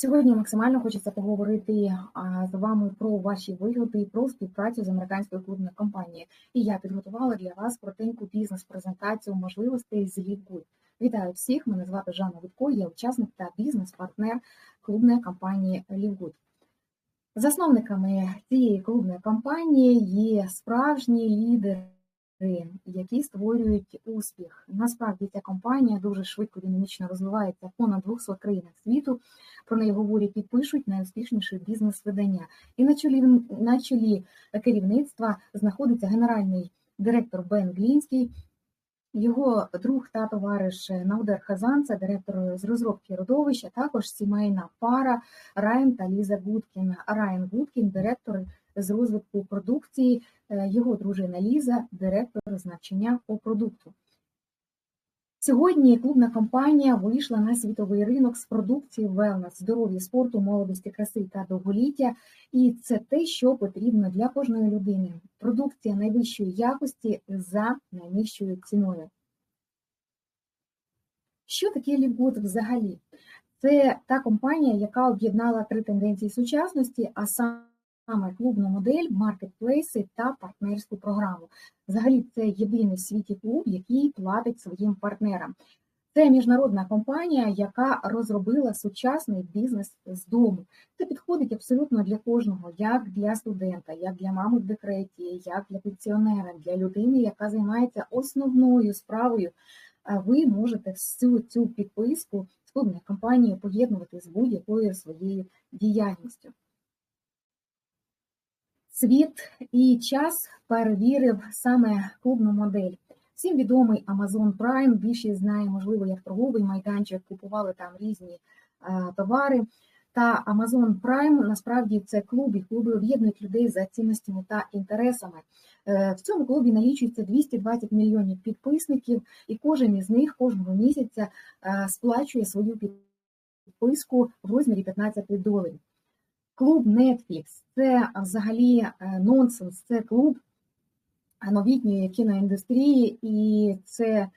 Сьогодні максимально хочеться поговорити з вами про ваші вигоди про співпрацю з американською клубною компанією. І я підготувала для вас коротеньку бізнес-презентацію можливостей з LiveGood. Вітаю всіх! Мене звати Жанна Витко, я учасник та бізнес-партнер клубної компанії LiveGood. Засновниками цієї клубної компанії є справжні лідери які створюють успіх. Насправді ця компанія дуже швидко динамічно розвивається понад 200 країнах світу. Про неї говорять і пишуть найуспішніші бізнес-видання. І на чолі на чолі керівництва знаходиться генеральний директор Бен Глінський. Його друг та товариш Наудер Хазан, це директор з розробки родовища, також сімейна пара Райан та Ліза Гудкін. Райан Гудкін, директор з розвитку продукції, е, його дружина Ліза, директор з навчання по продукту. Сьогодні клубна компанія вийшла на світовий ринок з продукції wellness, здоров'я спорту, молодості, краси та довголіття. І це те, що потрібно для кожної людини. Продукція найвищої якості за найнижчою ціною. Що таке Лівгуд взагалі? Це та компанія, яка об'єднала три тенденції сучасності, а саме саме клубну модель, маркетплейси та партнерську програму. Взагалі, це єдиний в світі клуб, який платить своїм партнерам. Це міжнародна компанія, яка розробила сучасний бізнес з дому. Це підходить абсолютно для кожного, як для студента, як для мами в декреті, як для пенсіонера, для людини, яка займається основною справою. Ви можете всю цю підписку з компанії поєднувати з будь-якою своєю діяльністю. Світ і час перевірив саме клубну модель. Всім відомий Amazon Prime, більшість знає, можливо, як торговий майданчик, купували там різні е, товари. Та Amazon Prime насправді це клуб, і клуби об'єднують людей за цінностями та інтересами. Е, в цьому клубі налічується 220 мільйонів підписників, і кожен із них кожного місяця е, сплачує свою підписку в розмірі 15 доларів. Клуб Netflix це взагалі е, нонсенс, це клуб новітньої кіноіндустрії, і це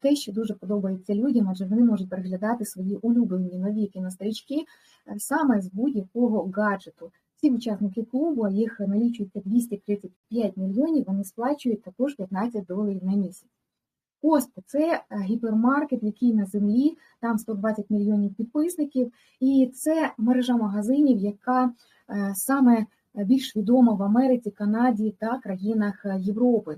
те, що дуже подобається людям, адже вони можуть переглядати свої улюблені нові кінострічки е, саме з будь-якого гаджету. Всі учасники клубу, їх налічується 235 мільйонів, вони сплачують також 15 доларів на місяць. Костко це е, гіпермаркет, який на землі, там 120 мільйонів підписників, і це мережа магазинів, яка е, саме більш відома в Америці, Канаді та країнах е, Європи.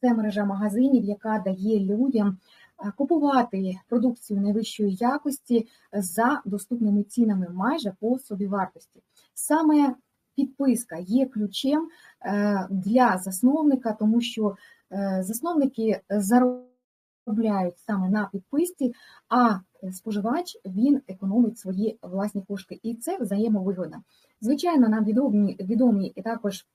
Це мережа магазинів, яка дає людям купувати продукцію найвищої якості за доступними цінами майже по собівартості. Саме підписка є ключем для засновника, тому що засновники заробляють заробляють саме на підписці, а споживач він економить свої власні кошти. І це взаємовигода. Звичайно, нам відомі відомі і також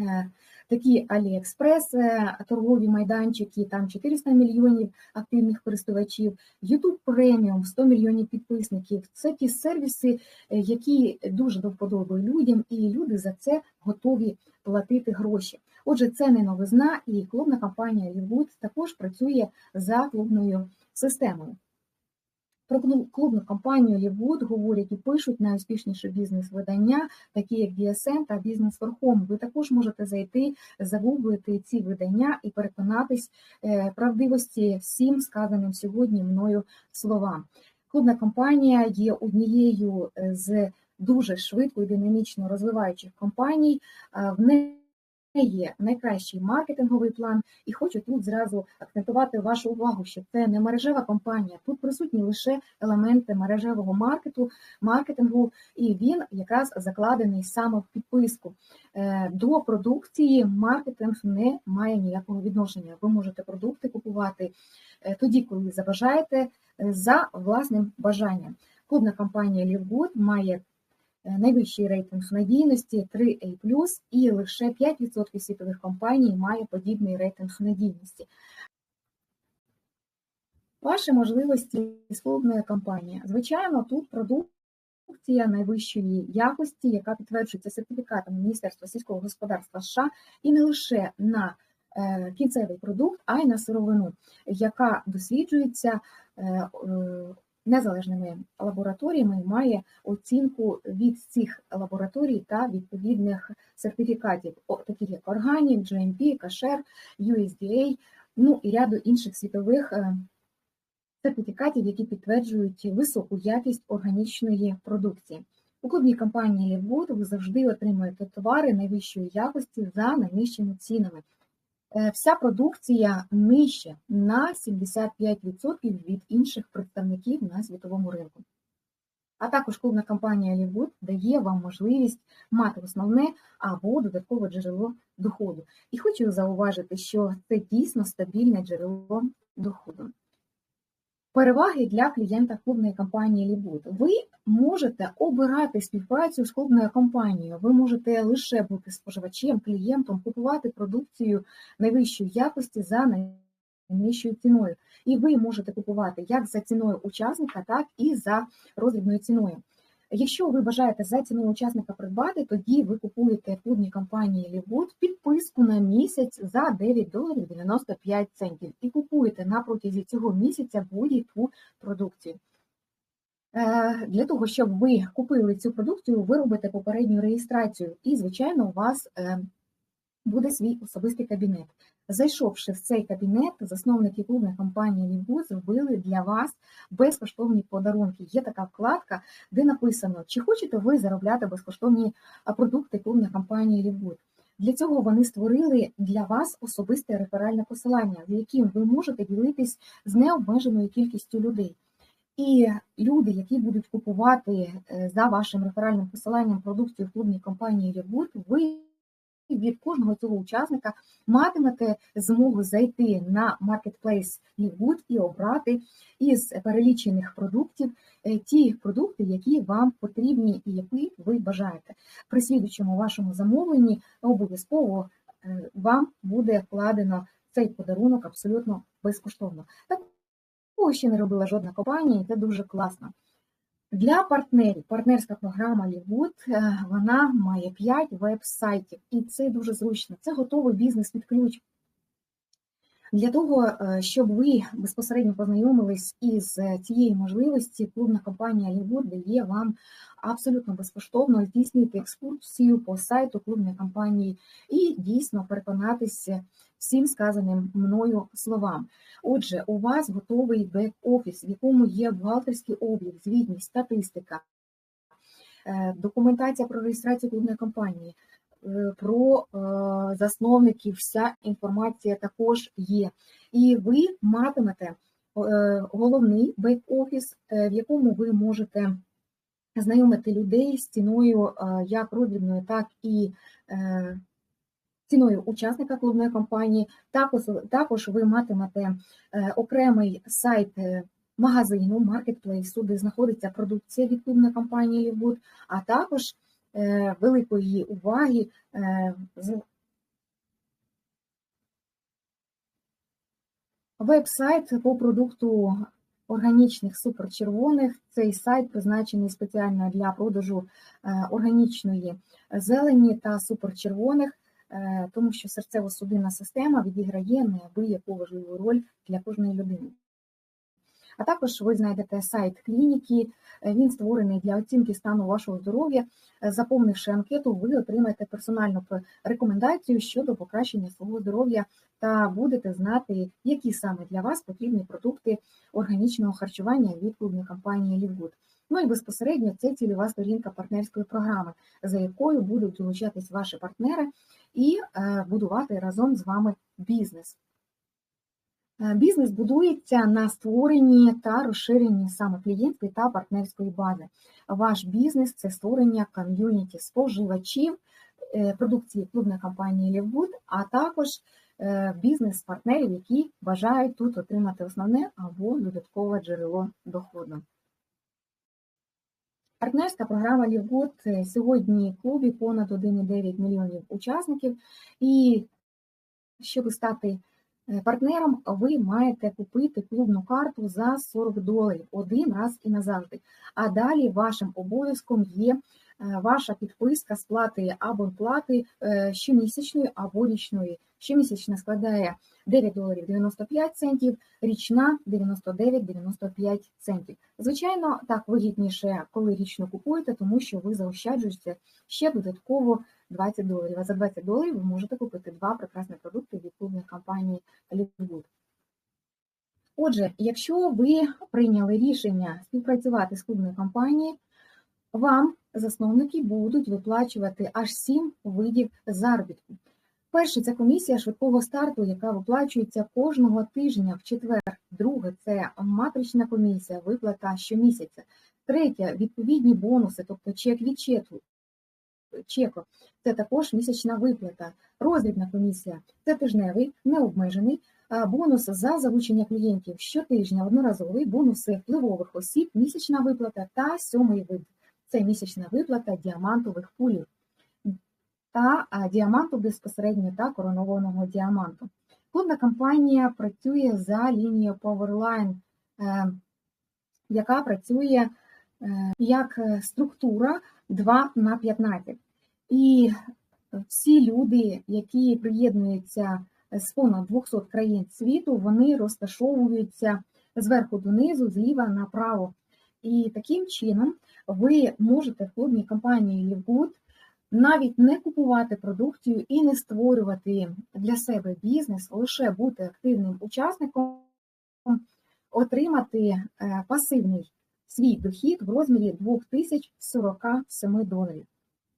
е, такі Аліекспрес, е, торгові майданчики, там 400 мільйонів активних користувачів, YouTube преміум 100 мільйонів підписників. Це ті сервіси, е, які дуже до вподоби людям, і люди за це готові платити гроші. Отже, це не новизна, і клубна компанія Лівгуд також працює за клубною системою. Про клубну компанію Лівуд говорять і пишуть найуспішніші бізнес-видання, такі як DSM та Бізнес Верхом. Ви також можете зайти, загуглити ці видання і переконатись е, правдивості всім сказаним сьогодні мною словам. Клубна компанія є однією з дуже швидко і динамічно розвиваючих компаній. В неї є найкращий маркетинговий план, і хочу тут зразу акцентувати вашу увагу, що це не мережева компанія. Тут присутні лише елементи мережевого маркету, маркетингу, і він якраз закладений саме в підписку. Е, до продукції маркетинг не має ніякого відношення. Ви можете продукти купувати е, тоді, коли забажаєте, е, за власним бажанням. Клубна компанія Лівгуд має найвищий рейтинг надійності 3A+, і лише 5% світових компаній має подібний рейтинг надійності. Ваші можливості клубної компанії. Звичайно, тут продукція найвищої якості, яка підтверджується сертифікатом Міністерства сільського господарства США, і не лише на е, кінцевий продукт, а й на сировину, яка досліджується е, незалежними лабораторіями має оцінку від цих лабораторій та відповідних сертифікатів, таких як Organic, GMP, Kasher, USDA, ну і ряду інших світових е, сертифікатів, які підтверджують високу якість органічної продукції. У клубній компанії Лівбуд ви завжди отримуєте товари найвищої якості за найнижчими цінами. Е, вся продукція нижче на 75% від інших представників на світовому ринку. А також клубна компанія Лівуд дає вам можливість мати основне або додаткове джерело доходу. І хочу зауважити, що це дійсно стабільне джерело доходу. Переваги для клієнта клубної компанії Лібут. Ви можете обирати співпрацю з клубною компанією. Ви можете лише бути споживачем, клієнтом, купувати продукцію найвищої якості за найнижчою ціною. І ви можете купувати як за ціною учасника, так і за розрібною ціною. Якщо ви бажаєте за ціною учасника придбати, тоді ви купуєте клубній компанії Лівуд підписку на місяць за 9 доларів 95 центів і купуєте на протязі цього місяця будь-яку продукцію. Е, для того, щоб ви купили цю продукцію, ви робите попередню реєстрацію, і, звичайно, у вас е, буде свій особистий кабінет. Зайшовши в цей кабінет, засновники клубної компанії Лівбуд зробили для вас безкоштовні подарунки. Є така вкладка, де написано, чи хочете ви заробляти безкоштовні продукти клубної компанії Лівбуд. Для цього вони створили для вас особисте реферальне посилання, з яким ви можете ділитись з необмеженою кількістю людей. І люди, які будуть купувати е, за вашим реферальним посиланням продукцію клубній компанії Лівбуд, ви від кожного цього учасника матимете змогу зайти на маркетплейс Лівгуд і обрати із перелічених продуктів е, ті продукти, які вам потрібні і які ви бажаєте. При слідучому вашому замовленні обов'язково е, вам буде вкладено цей подарунок абсолютно безкоштовно. Такого ще не робила жодна компанія, і це дуже класно. Для партнерів партнерська програма Лівуд вона має 5 веб-сайтів, і це дуже зручно. Це готовий бізнес від ключ. Для того, е, щоб ви безпосередньо познайомились із цією можливості, клубна компанія Лівуд дає вам абсолютно безкоштовно здійснити екскурсію по сайту клубної компанії і дійсно переконатися всім сказаним мною словам. Отже, у вас готовий бек-офіс, в якому є бухгалтерський облік, звітність, статистика, е, документація про реєстрацію клубної компанії. Е, про е, засновників вся інформація також є. І ви матимете головний бек-офіс, в якому ви можете знайомити людей з ціною як роздрібною, так і ціною учасника клубної компанії. Також також ви матимете е, окремий сайт е, магазину, маркетплейсу, де знаходиться продукція від клубної компанії Лівуд, а також е, великої уваги з Веб-сайт по продукту органічних суперчервоних. Цей сайт призначений спеціально для продажу органічної зелені та суперчервоних. Е, тому що серцево-судинна система відіграє неабияку важливу роль для кожної людини. А також ви знайдете сайт клініки, е, він створений для оцінки стану вашого здоров'я. Е, заповнивши анкету, ви отримаєте персональну рекомендацію щодо покращення свого здоров'я та будете знати, які саме для вас потрібні продукти органічного харчування від клубної компанії Лівгуд. Ну і безпосередньо це цільова сторінка партнерської програми, за якою будуть долучатись ваші партнери і е, будувати разом з вами бізнес. Е, бізнес будується на створенні та розширенні саме клієнтської та партнерської бази. Ваш бізнес це створення ком'юніті споживачів е, продукції клубної компанії Ліввуд, а також бізнес-партнерів, які бажають тут отримати основне або додаткове джерело доходу. Партнерська програма Лівгуд сьогодні в клубі понад 1,9 мільйонів учасників, і щоб стати е, партнером, ви маєте купити клубну карту за 40 доларів один раз і назавжди. А далі вашим обов'язком є е, ваша підписка сплати або плати е, щомісячної або річної. Щомісячна складає 9 доларів 95 центів, річна 99,95 центів. Звичайно, так вигідніше, коли річно купуєте, тому що ви заощаджуєте ще додатково 20 доларів. А за 20 доларів ви можете купити два прекрасні продукти від клубної компанії Livegood. Отже, якщо ви прийняли рішення співпрацювати з клубною компанією, вам засновники будуть виплачувати аж 7 видів заробітку. Перше це комісія швидкого старту, яка виплачується кожного тижня в четвер. Друге це матрична комісія, виплата щомісяця. Третє відповідні бонуси, тобто чек від чеку. Чеку. Це також місячна виплата. Роздрібна комісія це тижневий, необмежений. Бонус за залучення клієнтів щотижня, одноразовий, бонуси впливових осіб, місячна виплата та сьомий вид. Це місячна виплата діамантових пулів та діаманту безпосередньо та коронованого діаманту. Клубна компанія працює за лінією Powerline, е, яка працює е, як структура 2 на 15. І всі люди, які приєднуються з понад 200 країн світу, вони розташовуються зверху донизу, зліва направо. І таким чином ви можете в клубній компанії Лівгуд навіть не купувати продукцію і не створювати для себе бізнес, лише бути активним учасником, отримати е, пасивний свій дохід в розмірі 2047 доларів.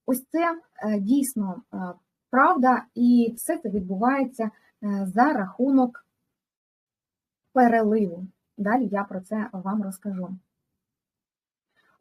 Ось це е, дійсно е, правда, і все це відбувається за рахунок переливу. Далі я про це вам розкажу.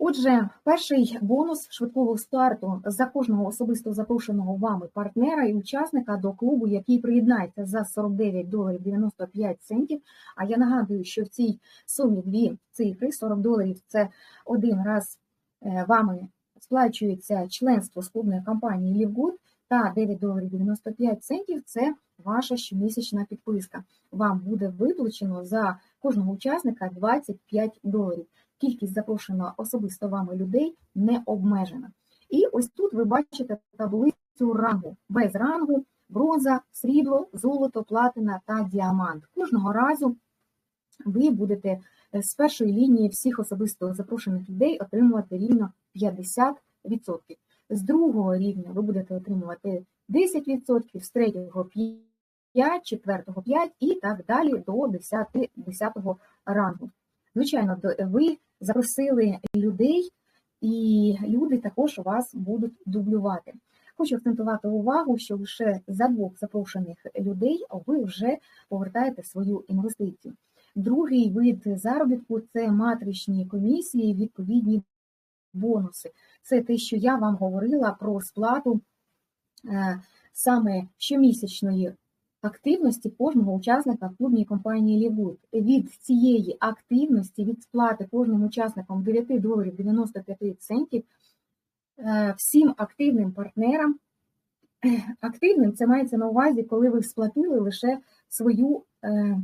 Отже, перший бонус швидкого старту за кожного особисто запрошеного вами партнера і учасника до клубу, який приєднається за 49 доларів 95 центів. А я нагадую, що в цій сумі дві цифри 40 доларів це один раз е, вами сплачується членство з клубної компанії Лівгуд, та 9 доларів 95 центів це ваша щомісячна підписка. Вам буде виплачено за кожного учасника 25 доларів кількість запрошена особисто вами людей не обмежена. І ось тут ви бачите таблицю рангу без рангу, бронза, срібло, золото, платина та діамант. Кожного разу ви будете з першої лінії всіх особисто запрошених людей отримувати рівно 50%. З другого рівня ви будете отримувати 10%, з третього 5, четвертого 5 і так далі до 10 10 рангу. Звичайно, ви запросили людей, і люди також вас будуть дублювати. Хочу акцентувати увагу, що лише за двох запрошених людей ви вже повертаєте свою інвестицію. Другий вид заробітку це матричні комісії, відповідні бонуси. Це те, що я вам говорила про сплату е, саме щомісячної активності кожного учасника клубній компанії Лівуд. Від цієї активності, від сплати кожним учасникам 9 доларів 95 центів, е, всім активним партнерам. Активним це мається на увазі, коли ви сплатили лише свою е,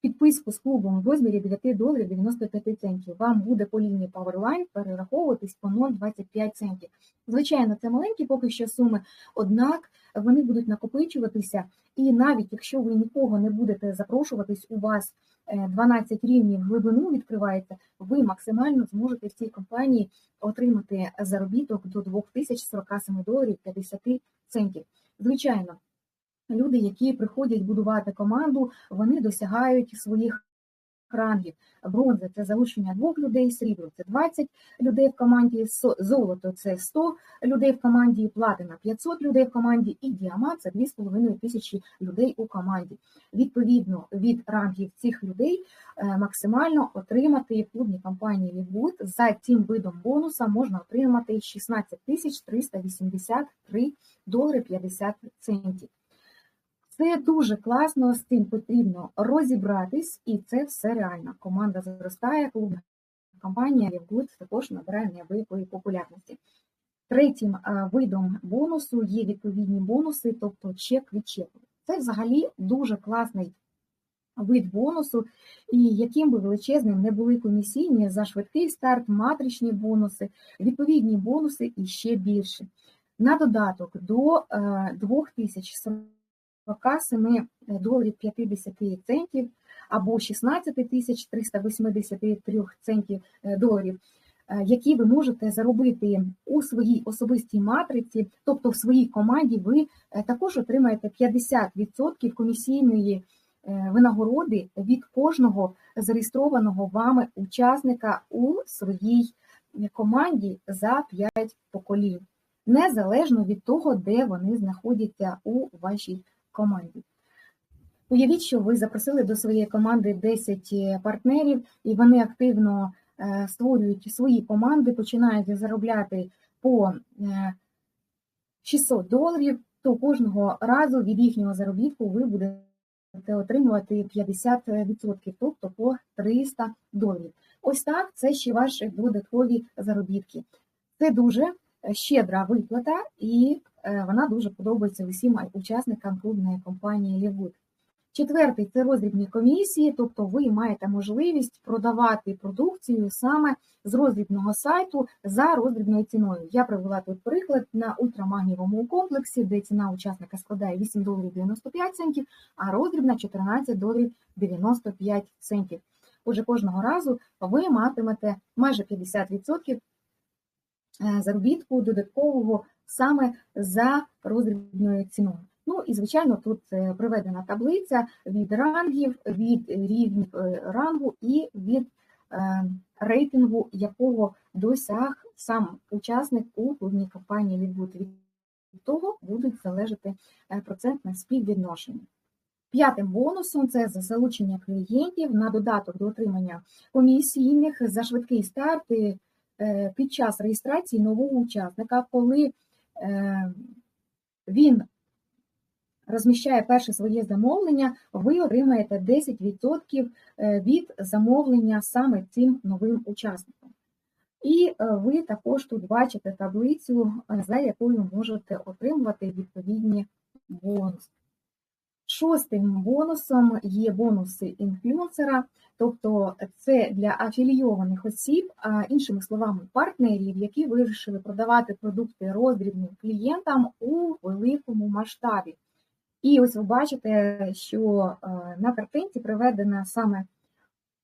підписку з клубом в розмірі 9 доларів 95 центів. Вам буде по лінії Powerline перераховуватись по 0,25 центів. Звичайно, це маленькі поки що суми, однак вони будуть накопичуватися, і навіть якщо ви нікого не будете запрошуватись, у вас 12 е, рівнів глибину відкривається, ви максимально зможете в цій компанії отримати заробіток до 2047 доларів 50 центів. Звичайно, люди, які приходять будувати команду, вони досягають своїх рангів. Бронза це залучення двох людей, срібло це 20 людей в команді, золото це 100 людей в команді, платина 500 людей в команді, і діамант це 2,5 тисячі людей у команді. Відповідно від рангів цих людей е, максимально отримати в клубній компанії Лівгуд за цим видом бонуса можна отримати 16 тисяч 383 долари 50 центів. Це дуже класно, з цим потрібно розібратись, і це все реально. Команда зростає, клубна компанія Лівгуд також набирає неабиякої популярності. Третім видом бонусу є відповідні бонуси, тобто чек від чеку. Це взагалі дуже класний вид бонусу, і яким би величезним не були комісійні за швидкий старт, матричні бонуси, відповідні бонуси і ще більше. На додаток до е, 2047 доларів 50 центів або 16 тисяч 383 центів е, доларів, е, які ви можете заробити у своїй особистій матриці, тобто в своїй команді, ви е, також отримаєте 50% комісійної е, винагороди від кожного зареєстрованого вами учасника у своїй команді за 5 поколінь, незалежно від того, де вони знаходяться у вашій команді. Уявіть, що ви запросили до своєї команди 10 партнерів, і вони активно е, створюють свої команди, починають заробляти по е, 600 доларів, то кожного разу від їхнього заробітку ви будете отримувати 50%, тобто по 300 доларів. Ось так це ще ваші додаткові заробітки. Це дуже щедра виплата, і е, вона дуже подобається усім учасникам клубної компанії Лівуд. Четвертий це роздрібні комісії, тобто ви маєте можливість продавати продукцію саме з роздрібного сайту за роздрібною ціною. Я привела тут приклад на ультрамагнієвому комплексі, де ціна учасника складає 8 доларів 95 центів, а роздрібна 14 доларів 95 центів. Отже, кожного разу ви матимете майже 50% заробітку додаткового саме за роздрібною ціною. Ну і, звичайно, тут приведена таблиця від рангів, від рівнів рангу і від рейтингу, якого досяг сам учасник у клубній компанії Лідбут. Від того будуть залежати процентне співвідношення. П'ятим бонусом це за залучення клієнтів на додаток до отримання комісійних за швидкий старт під час реєстрації нового учасника, коли він розміщає перше своє замовлення, ви отримаєте 10% від замовлення саме цим новим учасником. І ви також тут бачите таблицю, за якою можете отримувати відповідні бонуси. Шостим бонусом є бонуси інфлюенсера, тобто це для афілійованих осіб, іншими словами, партнерів, які вирішили продавати продукти роздрібним клієнтам у великому масштабі. І ось ви бачите, що на картинці приведено саме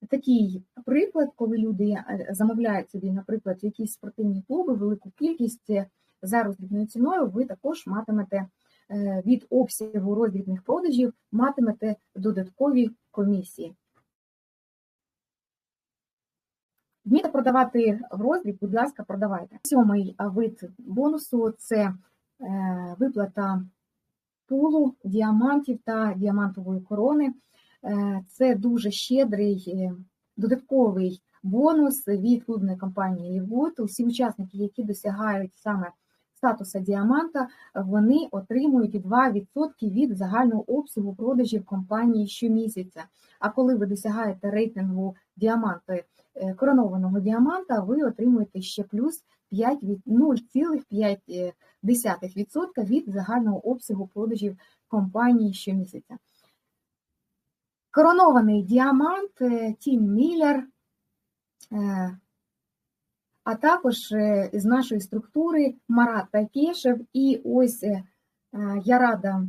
такий приклад, коли люди замовляють собі, наприклад, якісь спортивні клуби, велику кількість за роздрібною ціною, ви також матимете від обсягу роздрібних продажів, матимете додаткові комісії. Вмієте продавати в роздріб, будь ласка, продавайте. Сьомий вид бонусу це виплата пулу, діамантів та діамантової корони. Це дуже щедрий додатковий бонус від клубної компанії Лівут. Усі учасники, які досягають саме статуса діаманта, вони отримують 2% від загального обсягу продажів компанії щомісяця. А коли ви досягаєте рейтингу діаманта, коронованого діаманта, ви отримуєте ще плюс 5, 0,5% від загального обсягу продажів компанії щомісяця. Коронований діамант Тім Міллер, а також з нашої структури Марат Тайкешев. І ось я рада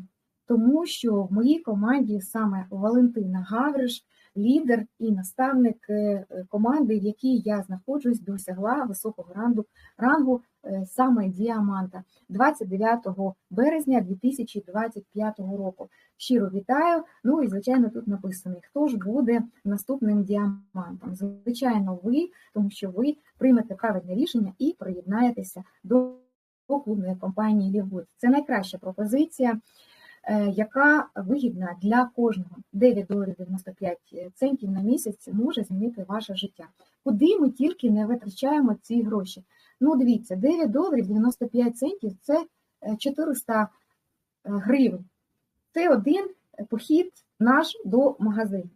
тому, що в моїй команді саме Валентина Гавриш, лідер і наставник команди, в якій я знаходжусь, досягла високого рангу, рангу саме діаманта 29 березня 2025 року. Щиро вітаю. Ну і, звичайно, тут написано, хто ж буде наступним діамантом. Звичайно, ви, тому що ви приймете правильне рішення і приєднаєтеся до клубної компанії Лівгуд. Це найкраща пропозиція, яка вигідна для кожного. 9 доларів 95 центів на місяць може змінити ваше життя. Куди ми тільки не витрачаємо ці гроші? Ну, дивіться, 9 доларів 95 центів це 400 гривень. Це один похід наш до магазину.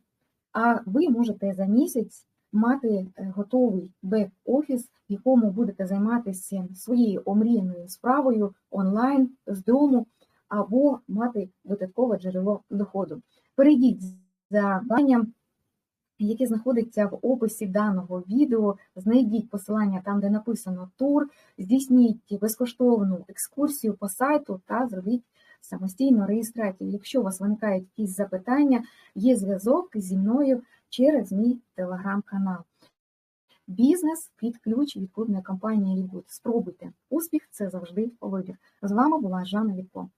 А ви можете за місяць мати готовий бек-офіс, в якому будете займатися своєю омріяною справою онлайн з дому, або мати додаткове джерело доходу. Перейдіть за завданням, яке знаходиться в описі даного відео. Знайдіть посилання там, де написано тур, здійсніть безкоштовну екскурсію по сайту та зробіть самостійну реєстрацію. Якщо у вас виникають якісь запитання, є зв'язок зі мною через мій телеграм-канал. Бізнес під ключ від клубної компанії Рібут. Спробуйте. Успіх це завжди вибір. З вами була Жанна Вітко.